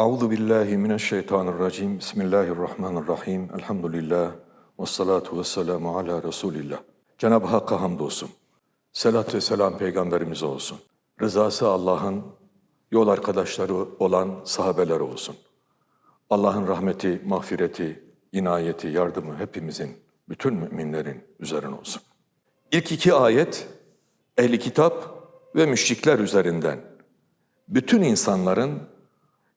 Euzu billahi mineşşeytanirracim. Bismillahirrahmanirrahim. Elhamdülillah. Ve salatu ve selamu ala Resulillah. Cenab-ı Hakk'a hamdolsun. Selat ve selam peygamberimize olsun. Rızası Allah'ın yol arkadaşları olan sahabeler olsun. Allah'ın rahmeti, mağfireti, inayeti, yardımı hepimizin, bütün müminlerin üzerine olsun. İlk iki ayet ehli kitap ve müşrikler üzerinden bütün insanların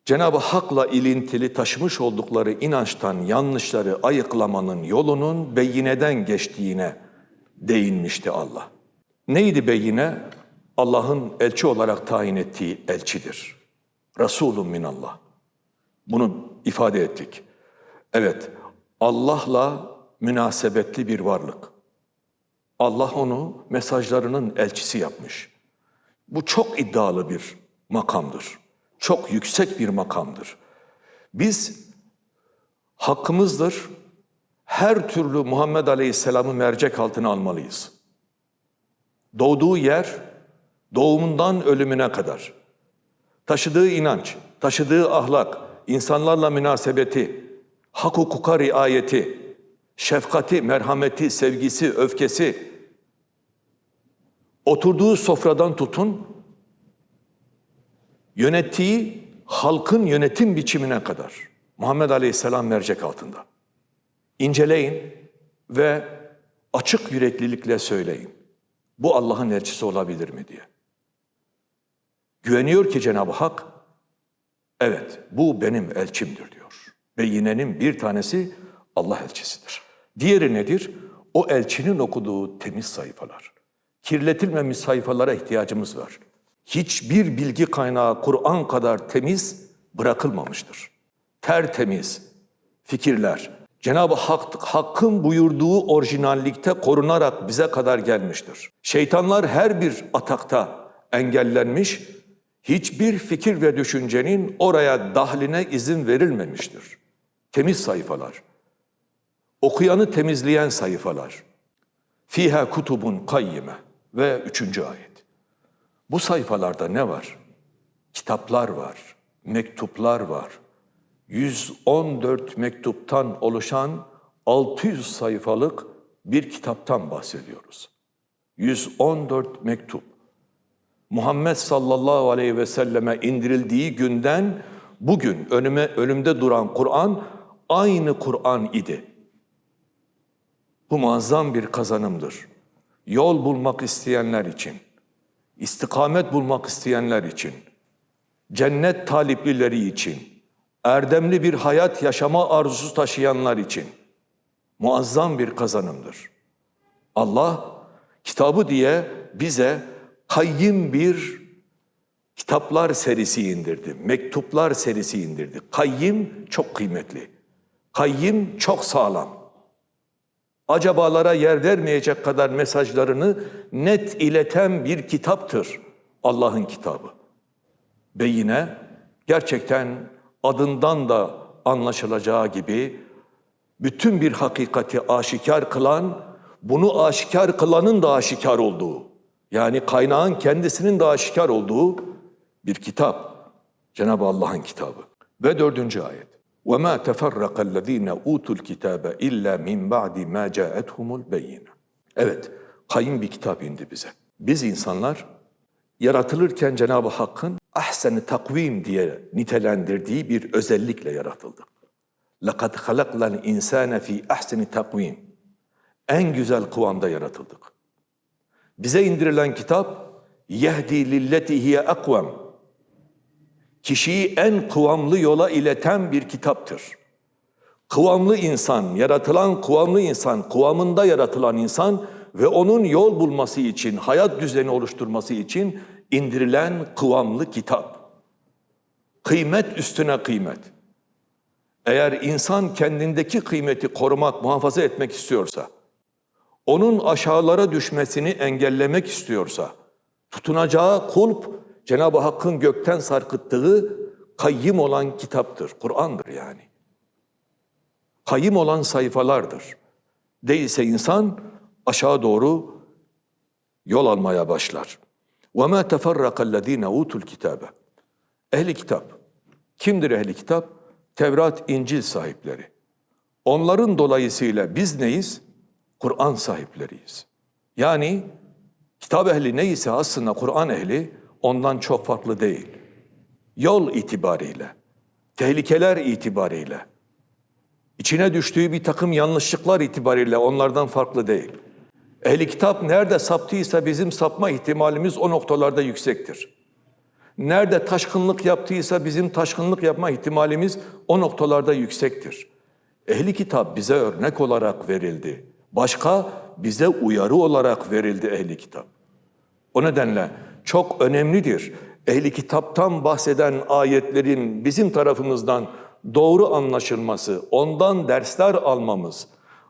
Cenab-ı Hak'la ilintili taşımış oldukları inançtan yanlışları ayıklamanın yolunun beyineden geçtiğine değinmişti Allah. Neydi beyine? Allah'ın elçi olarak tayin ettiği elçidir. Resulun minallah. Bunu ifade ettik. Evet, Allah'la münasebetli bir varlık. Allah onu mesajlarının elçisi yapmış. Bu çok iddialı bir makamdır. Çok yüksek bir makamdır. Biz hakkımızdır. Her türlü Muhammed Aleyhisselam'ı mercek altına almalıyız. Doğduğu yer, doğumundan ölümüne kadar. Taşıdığı inanç, taşıdığı ahlak, insanlarla münasebeti, hak hukuka riayeti, şefkati, merhameti, sevgisi, öfkesi, oturduğu sofradan tutun, yönettiği halkın yönetim biçimine kadar Muhammed Aleyhisselam mercek altında. İnceleyin ve açık yüreklilikle söyleyin. Bu Allah'ın elçisi olabilir mi diye. Güveniyor ki Cenab-ı Hak, evet bu benim elçimdir diyor. Beyinenin bir tanesi Allah elçisidir. Diğeri nedir? O elçinin okuduğu temiz sayfalar. Kirletilmemiş sayfalara ihtiyacımız var. Hiçbir bilgi kaynağı Kur'an kadar temiz bırakılmamıştır. Tertemiz fikirler, Cenab-ı Hak, Hakk'ın buyurduğu orijinallikte korunarak bize kadar gelmiştir. Şeytanlar her bir atakta engellenmiş, hiçbir fikir ve düşüncenin oraya dahline izin verilmemiştir. Temiz sayfalar, okuyanı temizleyen sayfalar. Fiha kutubun kayyime ve üçüncü ayet. Bu sayfalarda ne var? Kitaplar var, mektuplar var. 114 mektuptan oluşan 600 sayfalık bir kitaptan bahsediyoruz. 114 mektup. Muhammed sallallahu aleyhi ve selleme indirildiği günden bugün önüme önümde duran Kur'an aynı Kur'an idi. Bu muazzam bir kazanımdır. Yol bulmak isteyenler için, istikamet bulmak isteyenler için, cennet taliplileri için, erdemli bir hayat yaşama arzusu taşıyanlar için muazzam bir kazanımdır. Allah kitabı diye bize kayyim bir kitaplar serisi indirdi, mektuplar serisi indirdi. Kayyim çok kıymetli. Kayyim çok sağlam. Acabalara yer vermeyecek kadar mesajlarını net ileten bir kitaptır Allah'ın kitabı. Beyine gerçekten adından da anlaşılacağı gibi bütün bir hakikati aşikar kılan, bunu aşikar kılanın da aşikar olduğu, yani kaynağın kendisinin de aşikar olduğu bir kitap. Cenab-ı Allah'ın kitabı. Ve dördüncü ayet. وَمَا تَفَرَّقَ الَّذ۪ينَ اُوتُوا الْكِتَابَ اِلَّا مِنْ بَعْدِ مَا جَاءَتْهُمُ الْبَيِّنَ Evet, kayın bir kitap indi bize. Biz insanlar yaratılırken Cenab-ı Hakk'ın ahsen takvim diye nitelendirdiği bir özellikle yaratıldık. لَقَدْ خَلَقْنَا الْاِنْسَانَ ف۪ي ahseni takvim. En güzel kıvamda yaratıldık. Bize indirilen kitap yehdi lilletihiye akvam. Kişiyi en kıvamlı yola ileten bir kitaptır. Kıvamlı insan, yaratılan kıvamlı insan, kıvamında yaratılan insan ve onun yol bulması için, hayat düzeni oluşturması için indirilen kıvamlı kitap. Kıymet üstüne kıymet. Eğer insan kendindeki kıymeti korumak, muhafaza etmek istiyorsa, onun aşağılara düşmesini engellemek istiyorsa, tutunacağı kulp Cenab-ı Hakk'ın gökten sarkıttığı kayyım olan kitaptır. Kur'an'dır yani. Kayyım olan sayfalardır. Değilse insan aşağı doğru yol almaya başlar. وَمَا تَفَرَّقَ الَّذ۪ينَ اُوتُوا الْكِتَابَ Ehli kitap, Kimdir ehli kitap? Tevrat, İncil sahipleri. Onların dolayısıyla biz neyiz? Kur'an sahipleriyiz. Yani kitap ehli neyse aslında Kur'an ehli ondan çok farklı değil. Yol itibariyle, tehlikeler itibariyle, içine düştüğü bir takım yanlışlıklar itibariyle onlardan farklı değil. Ehli kitap nerede saptıysa bizim sapma ihtimalimiz o noktalarda yüksektir. Nerede taşkınlık yaptıysa bizim taşkınlık yapma ihtimalimiz o noktalarda yüksektir. Ehli kitap bize örnek olarak verildi. Başka bize uyarı olarak verildi ehli kitap. O nedenle çok önemlidir. Ehli kitaptan bahseden ayetlerin bizim tarafımızdan doğru anlaşılması, ondan dersler almamız,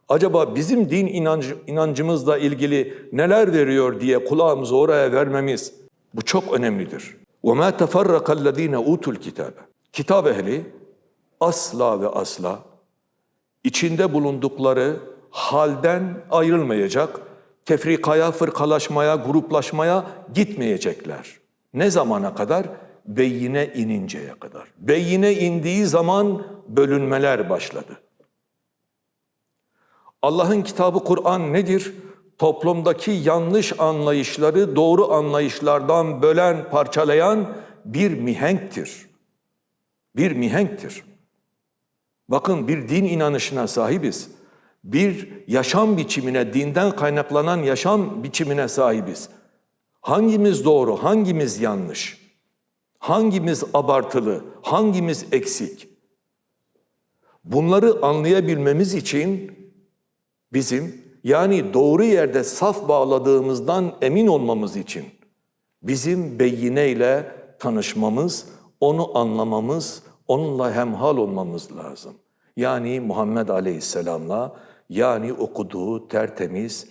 acaba bizim din inancı, inancımızla ilgili neler veriyor diye kulağımızı oraya vermemiz bu çok önemlidir. وَمَا تَفَرَّقَ الَّذ۪ينَ utul kitabe. Kitap ehli asla ve asla içinde bulundukları halden ayrılmayacak, tefrikaya, fırkalaşmaya, gruplaşmaya gitmeyecekler. Ne zamana kadar? Beyine ininceye kadar. Beyine indiği zaman bölünmeler başladı. Allah'ın kitabı Kur'an nedir? Toplumdaki yanlış anlayışları doğru anlayışlardan bölen, parçalayan bir mihenktir. Bir mihenktir. Bakın bir din inanışına sahibiz. Bir yaşam biçimine, dinden kaynaklanan yaşam biçimine sahibiz. Hangimiz doğru, hangimiz yanlış? Hangimiz abartılı, hangimiz eksik? Bunları anlayabilmemiz için bizim yani doğru yerde saf bağladığımızdan emin olmamız için bizim beyineyle tanışmamız, onu anlamamız, onunla hemhal olmamız lazım. Yani Muhammed Aleyhisselam'la yani okuduğu tertemiz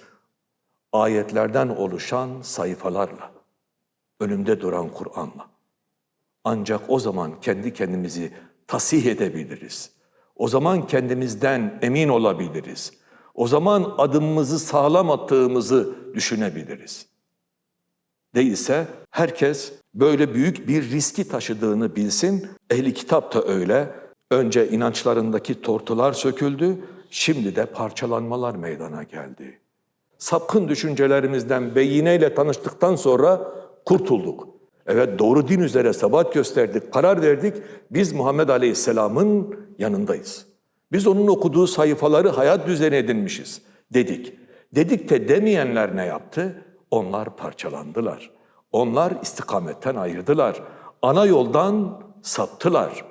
ayetlerden oluşan sayfalarla, önümde duran Kur'an'la. Ancak o zaman kendi kendimizi tasih edebiliriz. O zaman kendimizden emin olabiliriz. O zaman adımımızı sağlam attığımızı düşünebiliriz. Değilse herkes böyle büyük bir riski taşıdığını bilsin. Ehli kitap da öyle. Önce inançlarındaki tortular söküldü, şimdi de parçalanmalar meydana geldi. Sapkın düşüncelerimizden beyineyle tanıştıktan sonra kurtulduk. Evet doğru din üzere sabat gösterdik, karar verdik. Biz Muhammed Aleyhisselam'ın yanındayız. Biz onun okuduğu sayfaları hayat düzeni edinmişiz dedik. Dedik de demeyenler ne yaptı? Onlar parçalandılar. Onlar istikametten ayırdılar. Ana yoldan saptılar.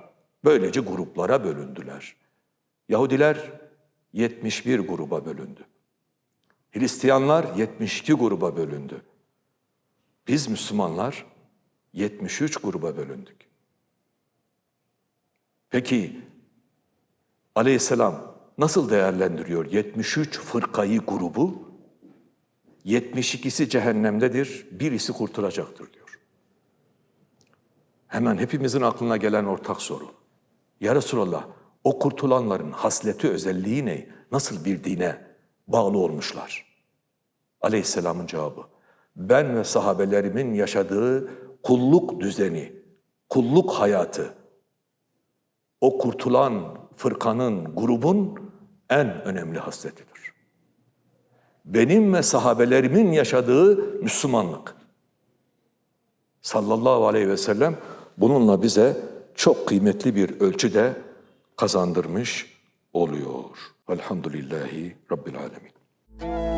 Böylece gruplara bölündüler. Yahudiler 71 gruba bölündü. Hristiyanlar 72 gruba bölündü. Biz Müslümanlar 73 gruba bölündük. Peki Aleyhisselam nasıl değerlendiriyor 73 fırkayı grubu? 72'si cehennemdedir, birisi kurtulacaktır diyor. Hemen hepimizin aklına gelen ortak soru. Ya Resulallah, o kurtulanların hasleti, özelliği ne? Nasıl bir dine bağlı olmuşlar? Aleyhisselamın cevabı, ben ve sahabelerimin yaşadığı kulluk düzeni, kulluk hayatı, o kurtulan fırkanın, grubun en önemli hasletidir. Benim ve sahabelerimin yaşadığı Müslümanlık. Sallallahu aleyhi ve sellem bununla bize çok kıymetli bir ölçüde kazandırmış oluyor. Elhamdülillahi Rabbil Alemin.